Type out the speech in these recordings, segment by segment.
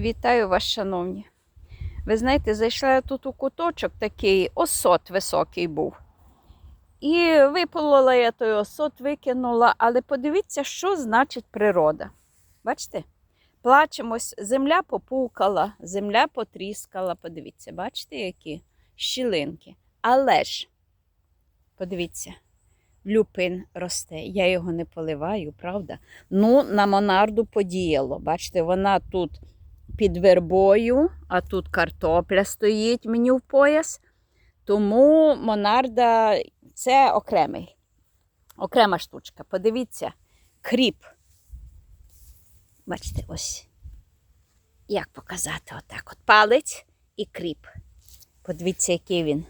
Вітаю вас, шановні. Ви знаєте, зайшла я тут у куточок такий, осот високий був. І виполола я той осот, викинула, але подивіться, що значить природа. Бачите? Плачемось, земля попукала, земля потріскала. Подивіться, бачите, які щілинки. Але ж, подивіться, люпин росте. Я його не поливаю, правда? Ну, на монарду подіяло. Бачите, вона тут під вербою, а тут картопля стоїть мені в пояс. Тому монарда це окремий. Окрема штучка. Подивіться, кріп. Бачите, ось. Як показати отак? От палець і кріп. Подивіться, який він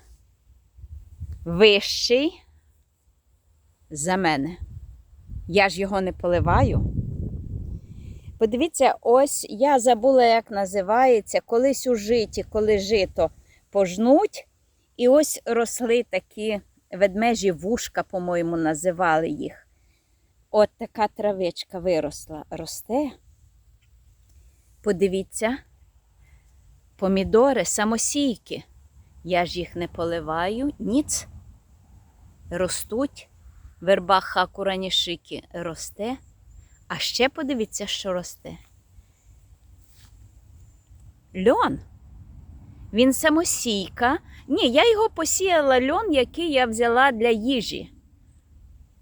вищий за мене. Я ж його не поливаю. Подивіться, ось я забула, як називається, колись у житі, коли жито пожнуть. І ось росли такі ведмежі вушка, по-моєму, називали їх. От така травичка виросла, росте. Подивіться, помідори самосійки. Я ж їх не поливаю, ніц. Ростуть. Верба хакуранішики росте. А ще подивіться, що росте. Льон. Він самосійка. Ні, я його посіяла льон, який я взяла для їжі.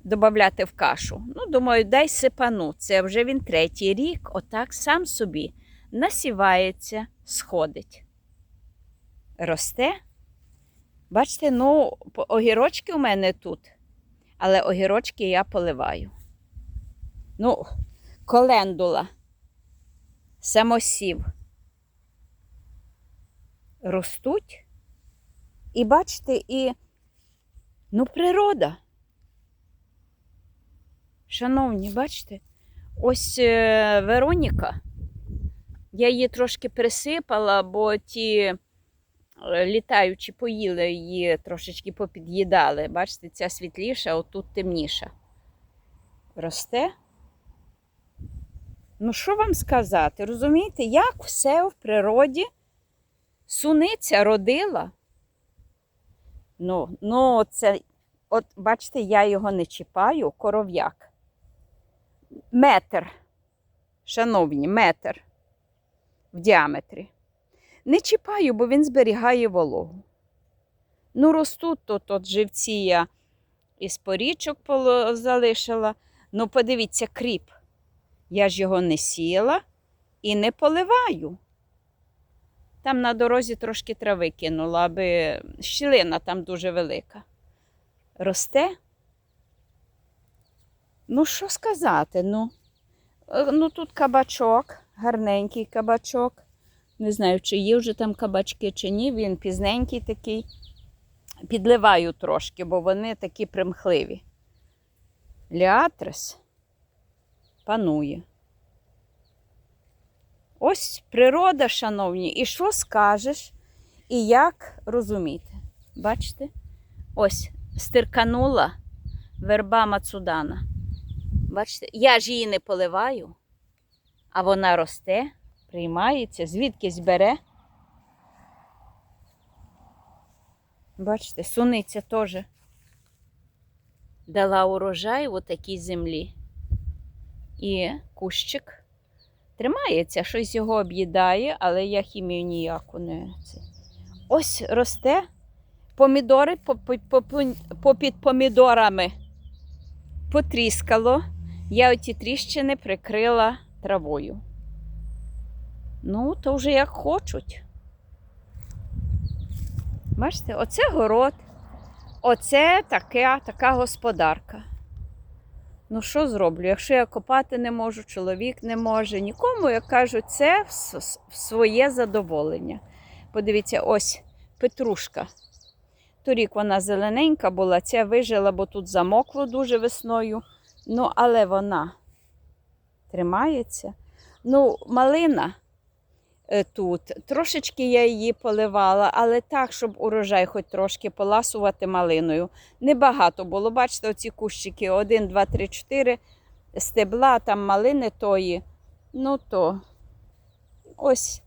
Добавляти в кашу. Ну, думаю, дай сипану. Це вже він третій рік, отак сам собі насівається, сходить. Росте. Бачите, ну, огірочки у мене тут, але огірочки я поливаю. Ну, колендула, самосів ростуть. І бачите, і ну, природа. Шановні, бачите, ось е, Вероніка. Я її трошки присипала, бо ті е, літаючі поїли її трошечки попід'їдали. Бачите, ця світліша, отут темніша. Росте. Ну, що вам сказати? Розумієте, як все в природі суниця родила? Ну, ну, це, от бачите, я його не чіпаю, коров'як. Метр, шановні, метр в діаметрі. Не чіпаю, бо він зберігає вологу. Ну, ростуть тут от живці я із порічок залишила. Ну, подивіться, кріп. Я ж його не сіяла і не поливаю. Там на дорозі трошки трави кинула, аби щілина там дуже велика. Росте. Ну, що сказати? Ну, Е, ну тут кабачок, гарненький кабачок. Не знаю, чи є вже там кабачки, чи ні. Він пізненький такий. Підливаю трошки, бо вони такі примхливі. Ліатрис панує. Ось природа, шановні, і що скажеш, і як розуміти. Бачите? Ось стирканула верба Мацудана. Бачите, я ж її не поливаю, а вона росте, приймається, звідкись бере. Бачите, суниця теж дала урожай в такій землі. І кущик тримається, щось його об'їдає, але я хімію ніяку не. Ось росте помідори попід, помідорами потріскало. Я оті тріщини прикрила травою. Ну, то вже як хочуть. Бачите, оце город, оце така, така господарка. Ну, що зроблю? Якщо я копати не можу, чоловік не може, нікому, я кажу, це в своє задоволення. Подивіться, ось петрушка. Торік вона зелененька була, ця вижила, бо тут замокло дуже весною. Ну, але вона тримається. Ну, малина тут. Трошечки я її поливала, але так, щоб урожай хоч трошки поласувати малиною. Небагато було. Бачите, оці кущики: 1, 2, 3, 4 стебла, там малини тої. Ну то ось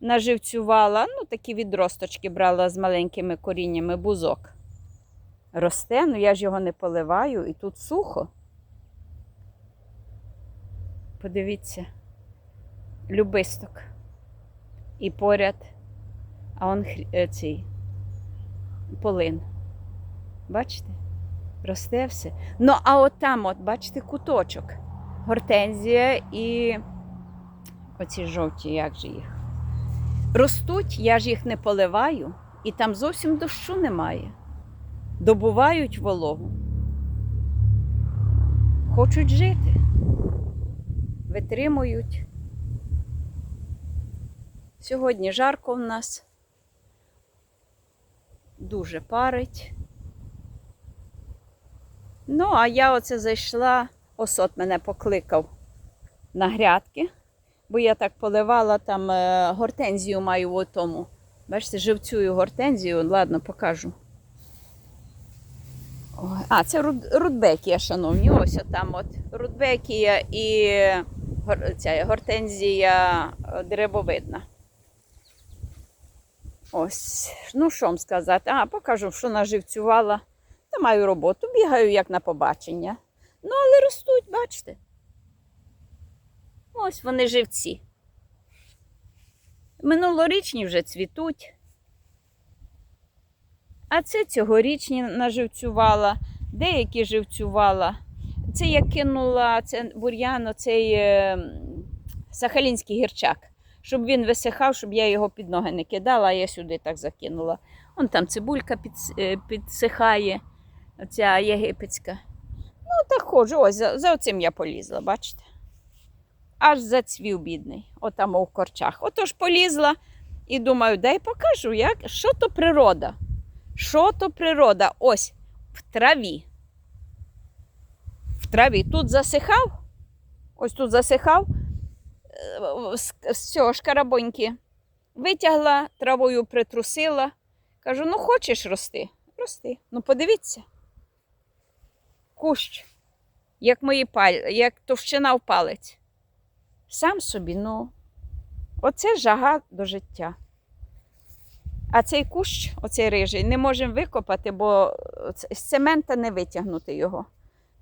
наживцювала, ну такі відросточки брала з маленькими коріннями бузок. Росте, ну я ж його не поливаю, і тут сухо. Подивіться, любисток. І поряд, а он е, цей полин. Бачите? Росте все. Ну, а от там, от, бачите, куточок. Гортензія і оці жовті, як же їх. Ростуть, я ж їх не поливаю, і там зовсім дощу немає. Добувають вологу. Хочуть жити. Витримують. Сьогодні жарко в нас. Дуже парить. Ну, а я оце зайшла, осот мене покликав на грядки, бо я так поливала там е, гортензію маю в тому. Бачите, живцюю гортензію, ладно, покажу. А, це руд- рудбекія, шановні. Ось там от рудбекія і ця гортензія е, деревовидна. Ось, ну що вам сказати? А, покажу, що наживцювала. Та маю роботу, бігаю як на побачення. Ну, але ростуть, бачите. Ось вони живці. Минулорічні вже цвітуть. А це цьогорічні наживцювала, деякі живцювала. Це я кинула це бур'ян, оцей е, сахалінський гірчак, щоб він висихав, щоб я його під ноги не кидала, а я сюди так закинула. Вон там цибулька е, підсихає, оця єгипетська. Ну, так ходжу, ось за, за оцим я полізла, бачите? Аж зацвів бідний, отам у корчах. Отож полізла і думаю, дай покажу, як, що то природа. Що то природа? Ось в траві. В траві. Тут засихав, ось тут засихав з, з цього шкарабоньки. Витягла, травою притрусила. Кажу: ну хочеш рости? Рости. Ну подивіться. Кущ, як мої паль... як товщина в палець. Сам собі, ну, оце жага до життя. А цей кущ, оцей рижий, не можемо викопати, бо з цемента не витягнути його.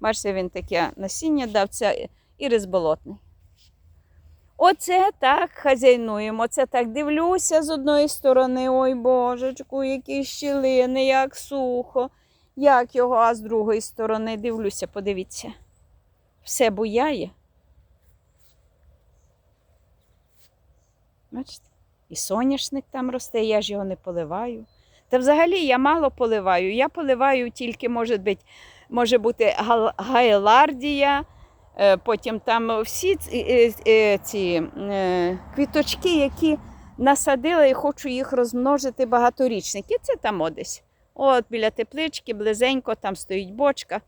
Бачите, він таке насіння дав, це ірис болотний. Оце так хазяйнуємо. Оце так дивлюся з одної сторони, ой божечку, які щілини, як сухо, як його, а з другої сторони дивлюся, подивіться. Все буяє. Бачите? І соняшник там росте, я ж його не поливаю. Та взагалі я мало поливаю. Я поливаю тільки, може бути, може бути гайлардія, потім там всі ці, е, е, е, квіточки, які насадила і хочу їх розмножити багаторічники. Це там одесь. От біля теплички, близенько, там стоїть бочка.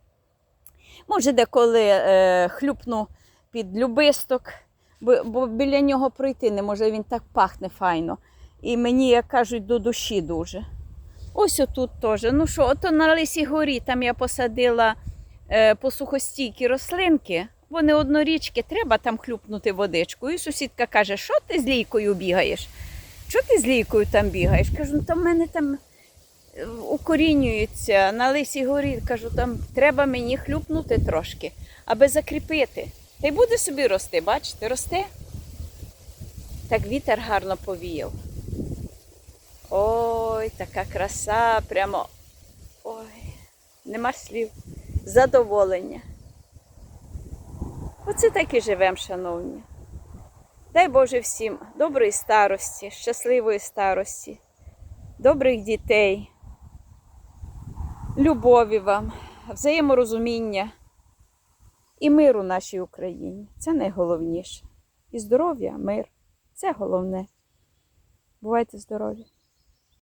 Може, деколи е, хлюпну під любисток, бо, бо біля нього пройти не може, він так пахне файно. І мені, як кажуть, до душі дуже. Ось отут теж. Ну що, ото на Лисій горі там я посадила е, посухостійкі рослинки. Вони однорічки, треба там хлюпнути водичку. І сусідка каже, що ти з лійкою бігаєш? Що ти з лійкою там бігаєш? Кажу, ну там в мене там е, укорінюються на Лисій горі. Кажу, там треба мені хлюпнути трошки, аби закріпити. Та й буде собі рости, бачите, росте. Так вітер гарно повіяв. Ой, така краса, прямо. Ой, нема слів. Задоволення. Оце так і живемо, шановні. Дай Боже всім доброї старості, щасливої старості, добрих дітей, любові вам, взаєморозуміння і миру нашій Україні. Це найголовніше. І здоров'я, мир це головне. Бувайте здорові!